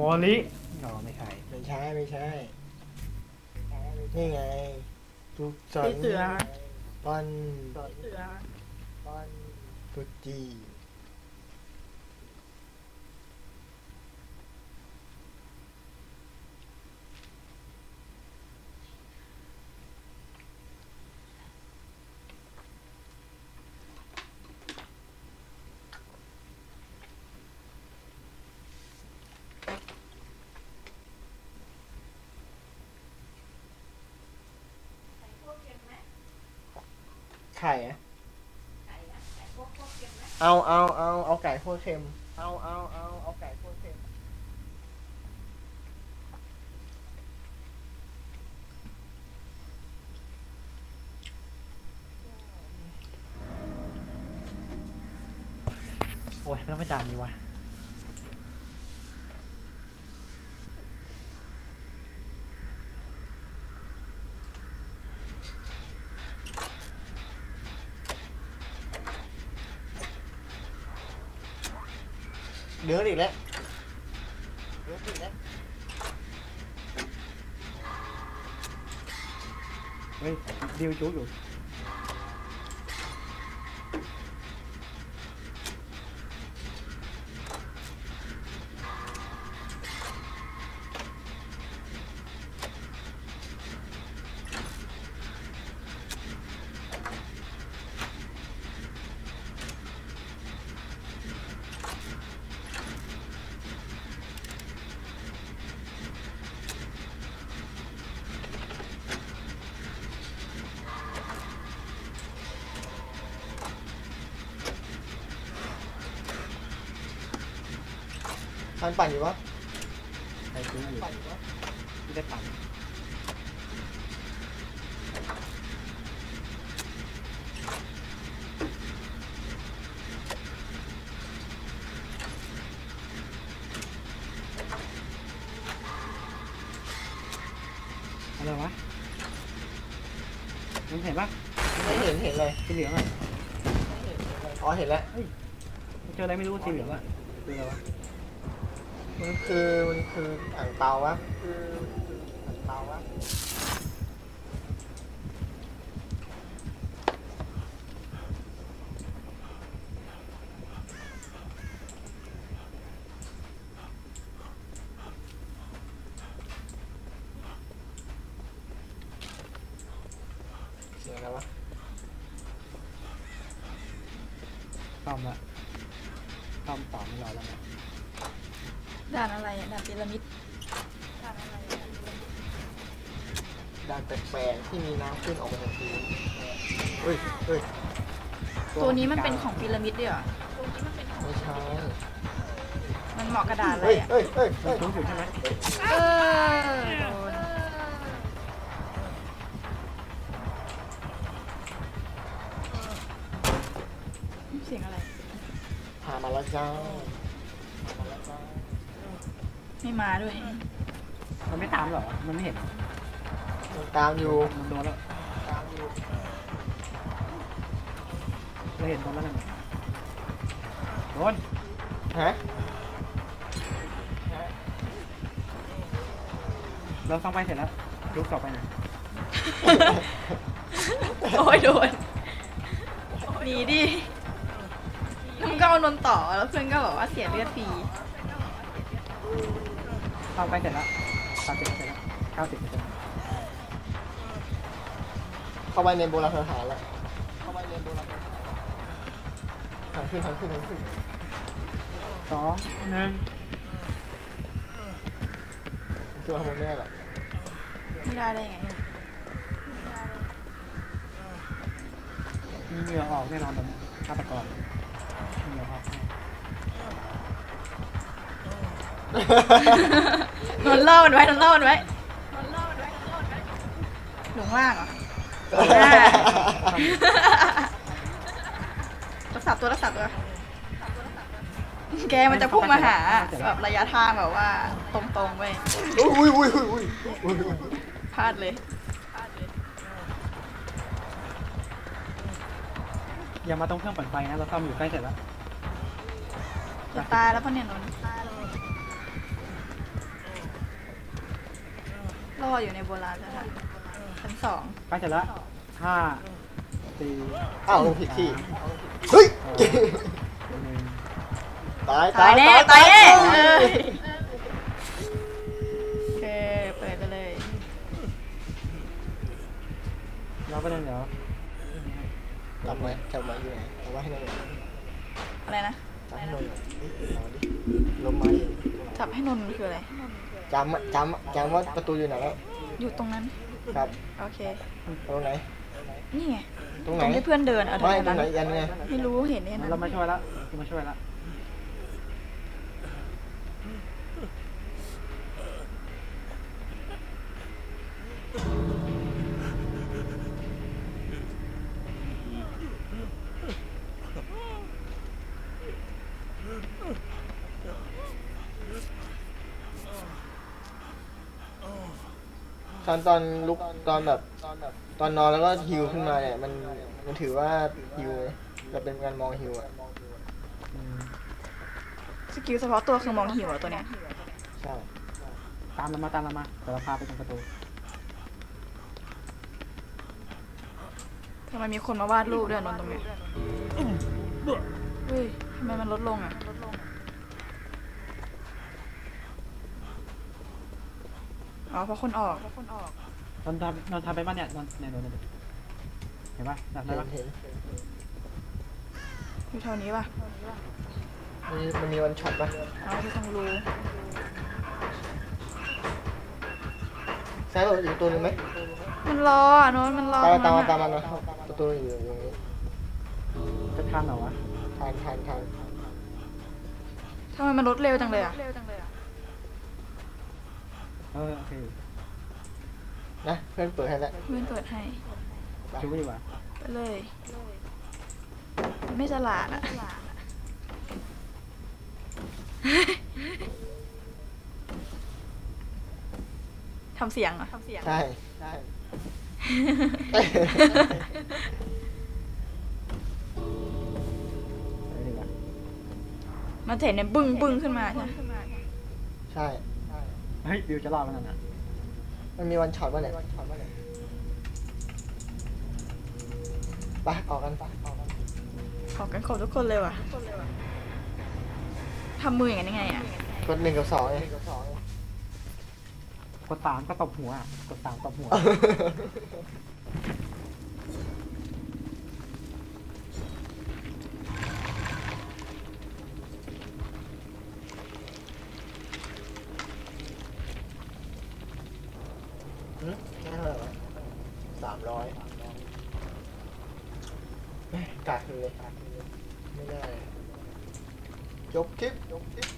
มอลิอ๋อไม่ใช่ไม่ใช่ไม่ใช่นี่ไงทุกสอนพี่เสือตอนเสือตอนตุจี ไข่อะเอาเอาเอาเอาไก่โคตรเค็ม เอาเอาเอาเอาไก่โคตรเค็ม โอ้ยแล้วไม่จานนี้วะ เดือดอีกแล้วเดือดอีกแล้วเฮ้ยดิวจุกอยู่ ทันปั่นอยู่วะไอ้จุกอยู่ปั่นอยู่วะไม่ได้ปั่นอะไรวะมึงเห็นปะไม่เห็นเห็นเลยสีเหลืองอะอ๋อเห็นแล้วเจออะไรไม่รู้สีเหลืองอะคืออะไรวะ มันคือมันคืออ่างเปาวะคืออ่างเปาวะเสียงอะไรวะซ่อมละซ่อมต่อไม่รอแล้วนะ ด่านอะไรอะด่านพีระมิดด่านอะไรอะด่านแปลกๆที่มีน้ำขึ้นออกมาจากพื้นเฮ้ยเฮ้ยตัวนี้มันเป็นของพีระมิดด้วยเหรอไม่ใช่มันเหมาะกระดาษอะไรเฮ้ยอะเฮ้ยเฮ้ยมัเฮ้นยจุกอยู่ใช่ไหมเออโดนเสียงอะไรหามาแล้วจ้าหามาแล้วจ้า ไม่มาด้วย มันไม่ตามหรอ มันไม่เห็นมันตามอยู่มันโดนแล้วตามอยู่เราเห็นตอนนั้นน่ะโดนฮะเราซ่อมไปเสร็จแล้วลุกต่อไปหน่อยโอ้ยโดนหนีดิมึงก็เอานนต่อแล้วเพื่อนก็บอกว่าเสียเลือดฟรี ซ่อมไปเสร็จแล้วสามสิบเสร็จแล้วเก้าสิบเปอร์เซ็นต์เข้าไปในโบราณสถานแล้วเข้าไปในโบราณสถานทางขึ้นทางขึ้นทางขึ้นสองหนึ่งคือมาข้างบนแน่หรอไม่ได้ได้ไงมีเหงื่อออกแน่นอนตอนนี้ฆาตกรเหงื่อออก นนเล่ามันไว้นนเล่ามันไว้หลงล่างเหรออ่ารักษาตัวรักษาตัว แกมันจะพุ่งมาหาแบบระยะทางแบบว่า ตรงๆไปอุ้ยอุ้ยอุ้ยอุ้ยอุ้ยอุ้ยพลาดเลย อย่ามาตรงเครื่องปั่นไฟนะ เราซ่อมอยู่ใกล้เสร็จแล้ว จะตายแล้วปะเนี่ยนนท์ รออยู่ในโบราณสถานชั้นสองใกล้เสร็จแล้วห้าสี่อ้าวลงผิดที่เฮ้ยหนึ่งตายตายแน่ตายแน่เออโอเคเปิดไปเลยเราไปเลยเดี๋ยวจับไว้จับไว้อยู่ไหนจับไว้ให้หน่อยอะไรนะ จับให้หน่อยเอาดิลมไม้จับให้นนท์คืออะไร จำอะจำอะจำว่าประตูอยู่ไหนแล้วอยู่ตรงนั้น ครับโอเค ตรงไหน นี่ไง ตรงไหตนรงที่เพื่อนเดินเอาไม่ทางตรงนั้นไหนยันไง ไม่รู้เห็นเห็นเรามาช่วยแล้วเรามาช่วยแล้ว อนตอนลุกตอนแบบตอนนอนแล้วก็ฮิวขึ้นมาเนี่ยมันมันถือว่าฮิวไหมจะเป็นการมองฮิวอะอืมสกิลเฉพาะตัวคือมองหิวอะตัวเนี้ยใช่ตามเรามาตามเรามาเดี๋ยวเราพาไปตรงประตูทำไมมีคนมาวาดรูปด้วยนนท์ตรงเนี้ยเฮ้ยทำไมมันลดลงอะ อ๋อเพราะคนออกนอนทำนอนทำไปบ้านเนี่ยนอนเนี่ยนอนเนี่ยเห็นปะอยากได้เห็นปะเห็นอยู่แถวนี้ป่ะมีมันมีวันช็อตปะอ๋อที่ตรงรูใช่ป่ะอีกตัวหนึงไหมมันรออะนนท์มันรอตามมาตามมาตรงตามนั้นมาอะนะประตูอยู่ตรงนี้จะทันเหรอวะทานทานทานทำไมมันลดเร็วจังเลยอะ เออโอเคนะเพื่อนเปิดให้แล้วเพื่อนเปิดให้ชูดีกว่าไปเลยมันไม่ฉลาดอะทำเสียงเหรอะทำเสียง ใช่ใช่ไปดีกว่ามันจะเห็นเนี่ยบึ้งบึ้งขึ้นมาใช่ไหมใช่ เฮ้ยดิวจะรอดมันน่ะมันมีวันช็อตป่ะเนี่ยไปออกกันไปออกกันขอกันครบทุกคนเลยว่ะทำมืออย่างนั้นยังไงอะกดหนึ่งกับสองไงกดสามก็ตบหัวอะกดสามตบหัว หืมได้เท่าไหร่วะสามร้อยแม่กาดเลย ไม่ได้จบคลิปจบคลิป